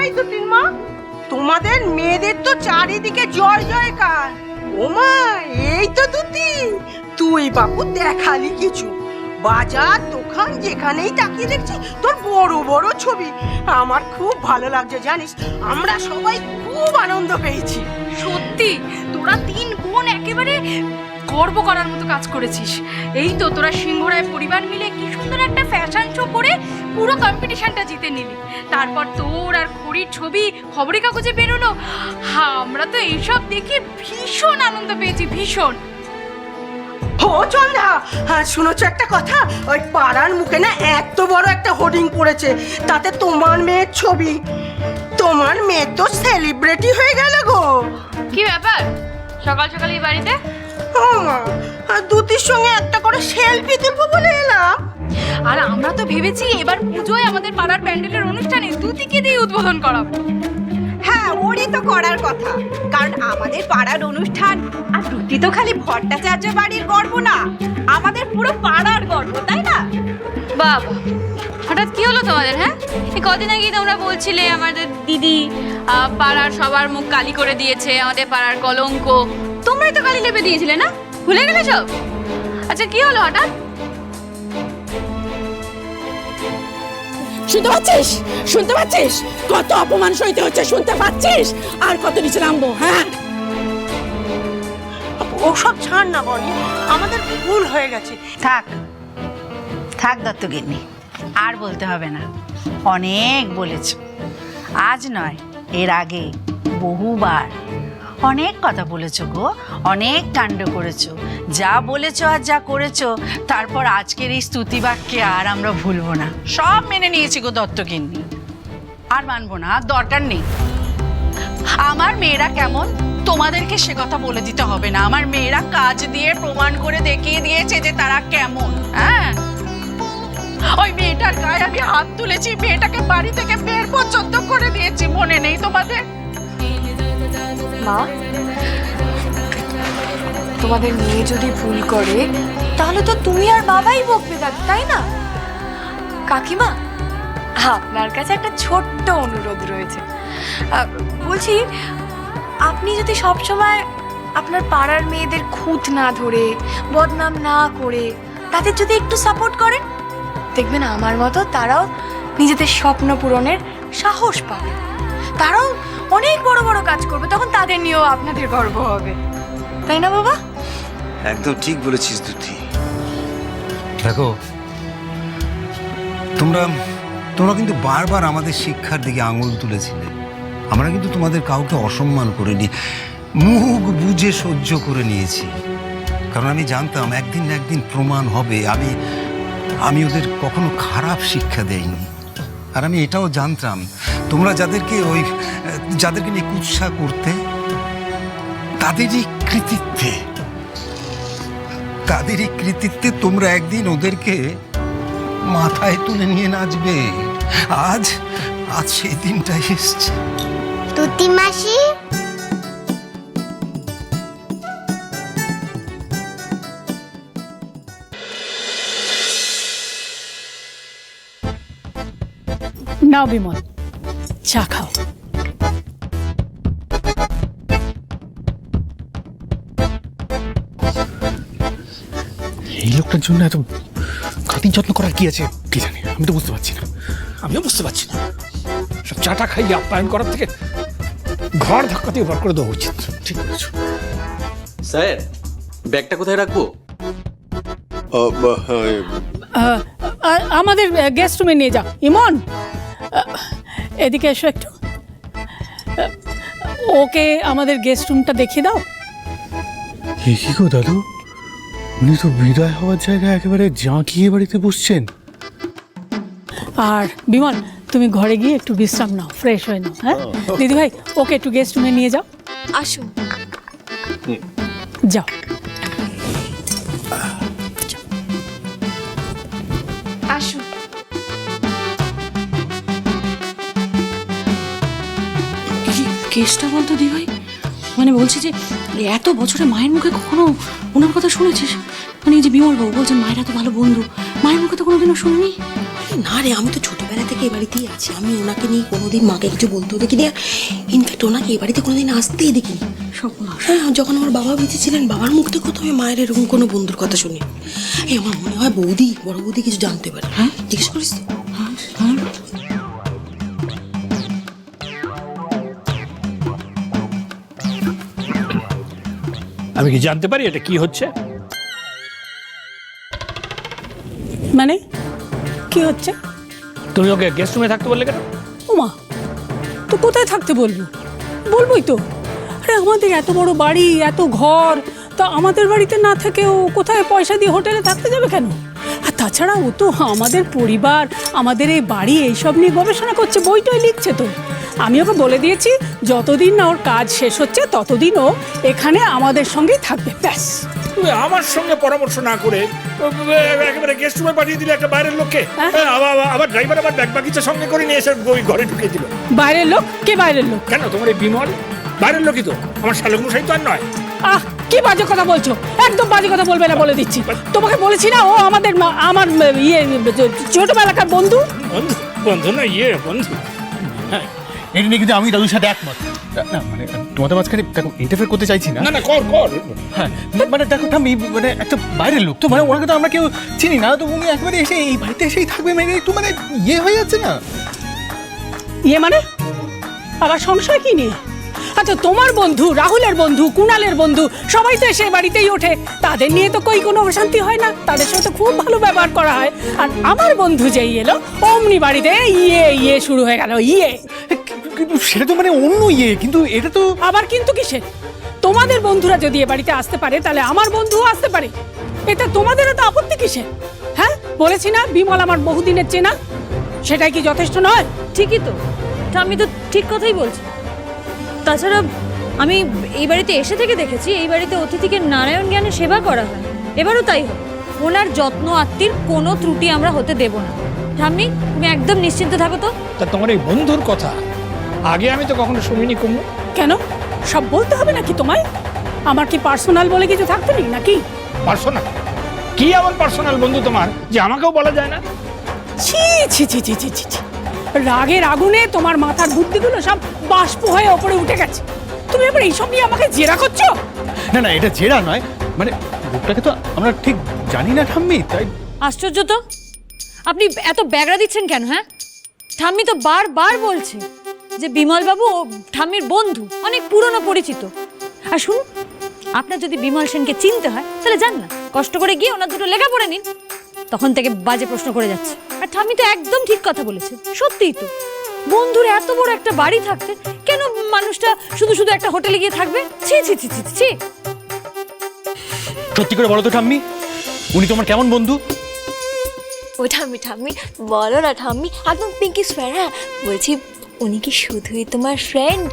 ওই মা তোমাদের মেয়েদের তো চারিদিকে জয় জয়কার। ওমা এই তো দুটি। তুই বাবু দেখালি কিছু। বাজার, দোকান, যেখানেই তাকিয়ে দেখছি, তোর বড় বড় ছবি। আমার খুব ভালো লাগছে, জানিস? আমরা সবাই খুব আনন্দ পেয়েছি। সত্যি? তোরা তিন বোন একেবারে গর্ব করার মতো কাজ করেছিস। এই তো তোরা সিংহরায় পরিবার মিলে কি সুন্দর একটা ফ্যাশন শো করে পুরো কম্পিটিশনটা জিতে নিলি। তারপর তোর আর খড়ির ছবি খবরের কাগজে বেরোলো। হ্যাঁ আমরা তো এইসব দেখে ভীষণ আনন্দ পেয়েছি ভীষণ। ও চন্দা হ্যাঁ শুনেছ একটা কথা? ওই পাড়ার মুখে না এত বড় একটা হোর্ডিং পড়েছে। তাতে তোমার মেয়ের ছবি। তোমার মেয়ে তো সেলিব্রিটি হয়ে গেল গো। কি ব্যাপার? সকাল সকাল এই বাড়িতে? মা আর দুটির সঙ্গে একটা করে সেলফি তুলবো বলে এলাম। আর আমরা তো ভেবেছি এবার পুজোয় আমাদের পাড়ার প্যান্ডেলের অনুষ্ঠানে দুতিকে দিয়ে উদ্বোধন করাবো। হ্যাঁ ওরই তো করার কথা। কারণ আমাদের পাড়ার অনুষ্ঠান আর দুটি তো খালি ভট্টাচার্য বাড়ির গর্ব না আমাদের পুরো পাড়ার গর্ব তাই না? বাবা হঠাৎ কি হলো তোমাদের হ্যাঁ? এই কদিন আগেই তোমরা বলছিলে আমাদের দিদি পাড়ার সবার মুখ কালি করে দিয়েছে আমাদের পাড়ার কলঙ্ক তোমরাই তো কালি লেপে দিয়েছিলে না? ভুলে গেলে সব? আচ্ছা কি হলো হঠাৎ? শুনতে পাচ্ছিস? শুনতে পাচ্ছিস? কত অপমান সইতে হচ্ছে শুনতে পাচ্ছিস? আর কত নিচে নামবো হ্যাঁ? ওসব ছাড় না বনি। আমাদের ভুল হয়ে গেছে। থাক। থাক দত্তগিন্নি। আর বলতে হবে না। অনেক বলেছ। আজ নয় এর আগে বহুবার অনেক কথা বলেছ গো, অনেক কাণ্ড করেছ। যা বলেছ আর যা করেছ, তারপর আজকের এই স্তুতি বাক্যে আর আমরা ভুলবো না। সব মেনে নিয়েছি গো দত্তগিন্নি। আর মানবো না, আর দরকার নেই। আমার মেয়েরা কেমন? তোমাদেরকে সে কথা বলে দিতে হবে না। আমার মেয়েরা কাজ দিয়ে প্রমাণ করে দেখিয়ে দিয়েছে যে তারা কেমন হ্যাঁ? ওই মেয়েটার গায়ে আমি হাত তুলেছি, মেয়েটাকে বাড়ি থেকে বের পর্যন্ত করে দিয়েছি, মনে নেই তোমাদের? মা, তোমাদের মেয়ে যদি ভুল করে, তাহলে তো তুমি আর বাবাই বকবে তাই না? কাকিমা, আপনার কাছে একটা ছোট্ট অনুরোধ রয়েছে। বলছি, আপনি যদি সবসময় আপনার পাড়ার মেয়েদের খুঁত না ধরে, বদনাম না করে, তাদের যদি একটু সাপোর্ট করেন, দেখবেন আমার মতো তারাও নিজেদের স্বপ্ন পূরণের সাহস পাবে। তারাও অনেক বড় বড় কাজ করবে তখন তাদের নিয়েও আপনাদের গর্ব হবে। তাই না বাবা? একদম ঠিক বলেছিস দুটি দেখো তোমরা তোমরা কিন্তু বারবার আমাদের শিক্ষার দিকে আঙুল তুলেছিলে। আমরা কিন্তু তোমাদের কাউকে অসম্মান করিনি মুখ বুঝে সহ্য করে নিয়েছি। কারণ আমি জানতাম একদিন না একদিন প্রমাণ হবে। আমি আমি ওদের কখনো খারাপ শিক্ষা দেইনি। আর আমি এটাও জানতাম, তোমরা যাদেরকে ওই, যাদেরকে নিয়ে কুৎসা করতে, তাদেরই কৃতিত্বে তাদেরই কৃতিত্বে তোমরা একদিন ওদেরকে মাথায় তুলে নিয়ে নাচবে। আজ আজ সেই দিনটাই এসছে। তুতি মাসি নাও বিমল চা খাও। এই লোকটার জন্য এত খাতির যত্ন করার কি আছে? কি জানি আমি তো বুঝতে পারছি না। আমিও বুঝতে পারছি না। সব চাটা খাইয়ে আপ্যায়ন করার থেকে ঘর ধাক্কা দিয়ে বার করে দেওয়া উচিত। ঠিক বলেছ। স্যার ব্যাগটা কোথায় রাখব? আমাদের গেস্ট রুমে নিয়ে যাও। ইমন! এদিকে এসো একটু। ওকে আমাদের গেস্ট রুমটা দেখিয়ে দাও। এ কি গো দাদু? উনি তো বিদায় হওয়ার জায়গায় একেবারে জাঁকিয়ে বাড়িতে বসছেন। আর বিমল তুমি ঘরে গিয়ে একটু বিশ্রাম নাও ফ্রেশ হয়ে নাও হ্যাঁ? দিদি ভাই ওকে একটু গেস্ট রুমে নিয়ে যাও। আসুন। যাও। আসুন। কেসটা বলতো দি ভাই মানে বলছি যে এত বছরে মায়ের মুখে কখনো ওনার কথা শুনেছিস? মানে এই যে বিমল বাবু বলছেন মায়ের এত ভালো বন্ধু। মায়ের মুখে তো কোনোদিনও শুনিনি? না রে আমি তো ছোটবেলা থেকে এ বাড়িতেই আছি। আমি ওনাকে নিয়ে কোনোদিন মাকে কিছু বলতেও দেখিনি ইনফ্যাক্ট ওনাকে এই বাড়িতে কোনোদিন আসতেই দেখিনি। হ্যাঁ যখন আমার বাবা বেঁচে ছিলেন বাবার মুখ থেকে তো আমি মায়ের এরকম কোনো বন্ধুর কথা শুনি এই আমার মনে হয় বৌদি বড় বৌদি কিছু জানতে পারে। হ্যাঁ? জিজ্ঞেস করিস তো। আমি কি জানতে পারি এটা কি হচ্ছে? মানে? কি হচ্ছে? তুমি ওকে গেস্ট রুমে থাকতে বললে কেন? ওমা তো কোথায় থাকতে বলব? বলবোই তো। আরে আমাদের এত বড় বাড়ি এত ঘর তা আমাদের বাড়িতে না থেকে ও কোথায় পয়সা দিয়ে হোটেলে থাকতে যাবে কেন? আর তাছাড়া ও তো আমাদের পরিবার আমাদের এই বাড়ি এইসব নিয়ে গবেষণা করছে বইটই লিখছে তো। আমি ওকে বলে দিয়েছি যতদিন না ওর কাজ শেষ হচ্ছে ততদিন ও এখানে আমাদের সঙ্গেই থাকবে ব্যাস। তুমি আমার সঙ্গে পরামর্শ না করে একেবারে গেস্ট রুমে পাঠিয়ে দিলে একটা বাইরের লোককে? হ্যাঁ? আবার ড্রাইভার আবার ব্যাগ বাগিচা সঙ্গে করে নিয়ে এসে ওই ঘরে ঢুকিয়ে দিল। বাইরের লোক? কে বাইরের লোক? কেন তোমার এই বিমল? বাইরের লোকই তো। আমার শালক মশাই তো আর নয়। আহ কি বাজে কথা বলছো? একদম বাজে কথা বলবে না বলে দিচ্ছি। তোমাকে বলেছি না ও আমাদের আমার ইয়ে ছোটবেলাকার বন্ধু। বন্ধু? বন্ধু না ইয়ে বন্ধু। হ্যাঁ। এটা নিয়ে কিন্তু আমি দাদুর সাথে একমত। না মানে তোমাদের মাঝখানে দেখো ইন্টারফেয়ার করতে চাইছি না। না না কর কর। হ্যাঁ মানে দেখো ঠাম্মি মানে একটা বাইরের লোক তো মানে ওনাকে তো আমরা কেউ চিনি না তো উনি একবারে এসে এই বাড়িতে এসেই থাকবে মানে একটু মানে ইয়ে হয়ে যাচ্ছে না। ইয়ে মানে? আবার সংশয় কি নিয়ে? আচ্ছা তোমার বন্ধু রাহুলের বন্ধু কুণালের বন্ধু সবাই তো এসে বাড়িতেই ওঠে। তাদের নিয়ে তো কই কোনো অশান্তি হয় না তাদের সাথে তো খুব ভালো ব্যবহার করা হয়। আর আমার বন্ধু যেই এলো অমনি বাড়িতে ইয়ে ইয়ে শুরু হয়ে গেল ইয়ে। কিন্তু সেটা তো মানে অন্য ইয়ে কিন্তু এটা তো আবার কিন্তু কিসের? তোমাদের বন্ধুরা যদি এ বাড়িতে আসতে পারে তাহলে আমার বন্ধুও আসতে পারে। এটা তোমাদের তো আপত্তি কিসের? হ্যাঁ? বলেছি না বিমল আমার বহুদিনের চেনা। সেটাই কি যথেষ্ট নয়? ঠিকই তো। আমি তো ঠিক কথাই বলছি। তাছাড়া আমি এই বাড়িতে এসে থেকে দেখেছি এই বাড়িতে অতিথিকে নারায়ণ জ্ঞানে সেবা করা হয়। এবারও তাই হবে ওনার যত্ন আত্মীর কোনো ত্রুটি আমরা হতে দেব না। ঠাম্মি তুমি একদম নিশ্চিন্ত থাকো তো। তা তোমার এই বন্ধুর কথা। আগে আমি তো কখনো শুনিনি কুমু। কেন? সব বলতে হবে নাকি তোমায়? আমার কি পার্সোনাল বলে কিছু থাকতে নেই নাকি? পার্সোনাল? কি এমন পার্সোনাল বন্ধু তোমার যে আমাকেও বলা যায় না? ছি ছি ছি ছি ছি ছি ছি। রাগের আগুনে তোমার মাথার বুদ্ধিগুলো সব বাষ্প হয়ে ওপরে উঠে গেছে। তুমি এবার এইসব নিয়ে আমাকে জেরা করছ? না না এটা জেরা নয়। মানে লোকটাকে তো আমরা ঠিক জানি না ঠাম্মি তাই আশ্চর্য তো। আপনি এত ব্যাগরা দিচ্ছেন কেন হ্যাঁ? ঠাম্মি তো বারবার বলছে। যে বিমলবাবু ও ঠাম্মির বন্ধু অনেক পুরনো পরিচিত। আর শুনুন আপনার যদি বিমল সেনকে চিনতে হয় তাহলে যান না কষ্ট করে গিয়ে ওনার দুটো লেখা পড়ে নিন। তখন থেকে বাজে প্রশ্ন করে যাচ্ছে। আর ঠাম্মি তো একদম ঠিক কথা বলেছে সত্যিই তো। বন্ধুর এত বড় একটা বাড়ি থাকতে কেন মানুষটা শুধু শুধু একটা হোটেলে গিয়ে থাকবে? ছি ছি ছি ছি ছি। সত্যি করে বলো তো ঠাম্মি উনি তোমার কেমন বন্ধু? ও ঠাম্মি ঠাম্মি বলো না ঠাম্মি একদম পিঙ্কি হ্যাঁ বলছি উনি কি শুধুই তোমার ফ্রেন্ড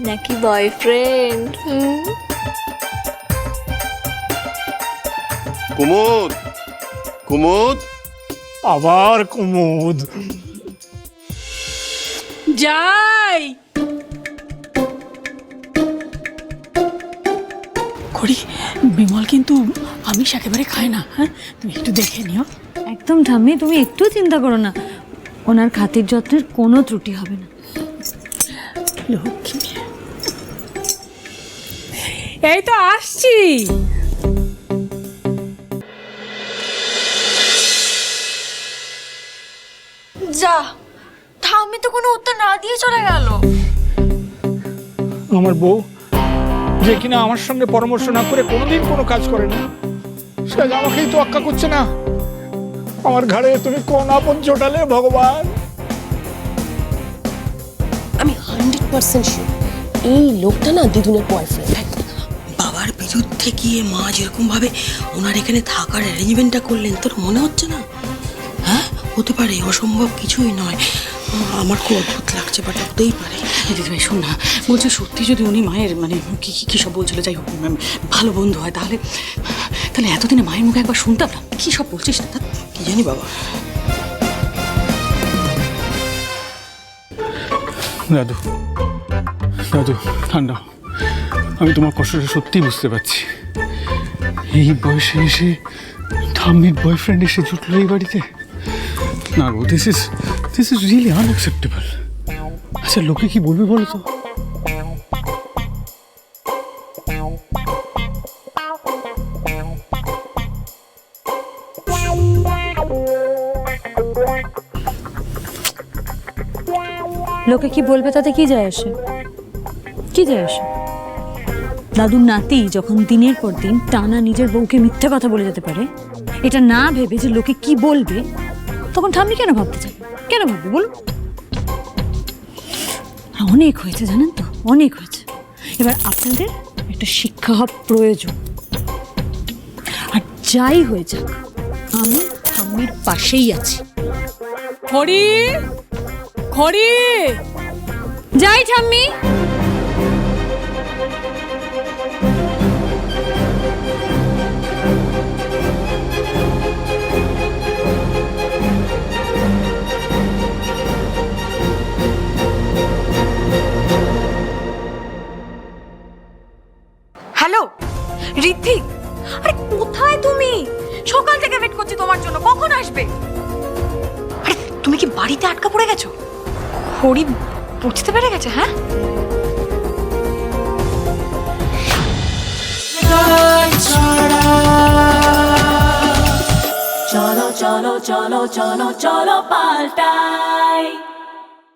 নাকি বয়ফ্রেন্ড কুমুদ! কুমুদ! আবার কুমুদ। যাই! করি বিমল কিন্তু আমিষ একেবারে খায় না হ্যাঁ? তুমি একটু দেখে নিও। একদম ঠাম্মি তুমি একটু চিন্তা করো না। ওনার খাতির যত্নের কোনো ত্রুটি হবে না। লক্ষ্মী। এই তো আসছি। যা ঠাম্মি তো কোনো উত্তর না দিয়ে চলে গেল। আমার বউ যে কিনা আমার সঙ্গে পরামর্শ না করে কোনোদিন কোনো কাজ করে না সে আমাকেই তো আক্কা করছে না। আমার ঘাড়ে তুমি কোন আপদ জোটালে ভগবান। Percent sure. এই লোকটা না দিদুনের বয়ফ্রেন্ড বাবার বিরুদ্ধে গিয়ে মা যেরকম ভাবে ওনার এখানে থাকার অ্যারেঞ্জমেন্টটা করলেন তোর মনে হচ্ছে না? হ্যাঁ? হতে পারে অসম্ভব কিছুই নয়। আমার খুব অদ্ভুত লাগছে বাট হতেই পারে। দিদিভাই শোন না বলছি সত্যি যদি উনি মায়ের মানে কি কি- কি সব বলছিল যাই হোক ভালো বন্ধু হয় তাহলে তাহলে এতদিনে মায়ের মুখে একবার শুনতাম না। কি সব বলছিস না তা? কি জানি বাবা। দাদু দাদু, ঠান্ডা। আমি তোমার কষ্টটা সত্যিই বুঝতে পারছি। এই বয়সে এসে ঠাম্মির বয়ফ্রেন্ড এসে জুটলো এই বাড়িতে? না গো this is this is really unacceptable আচ্ছা লোকে কি বলবে বলো তো? লোকে কি বলবে তাতে কি যায় আসে? কি যায় আসে? দাদুর নাতি যখন দিনের পর দিন টানা নিজের বউকে মিথ্যা কথা বলে যেতে পারে এটা না ভেবে যে লোকে কি বলবে তখন ঠাম্মি কেন ভাবতে চাই কেন ভাববে বলুন? অনেক হয়েছে জানেন তো? অনেক হয়েছে। এবার আপনাদের একটা শিক্ষা হওয়া প্রয়োজন। আর যাই হয়ে যাক আমি ঠাম্মির পাশেই আছি। খড়ি! খড়ি! যাই ঠাম্মি! আসবে? আরে, তুমি কি বাড়িতে আটকা পড়ে গেছো? হরি বুঝতে পেরে গেছে হ্যাঁ? চলো চলো চলো চলো চলো, পাল্টাই।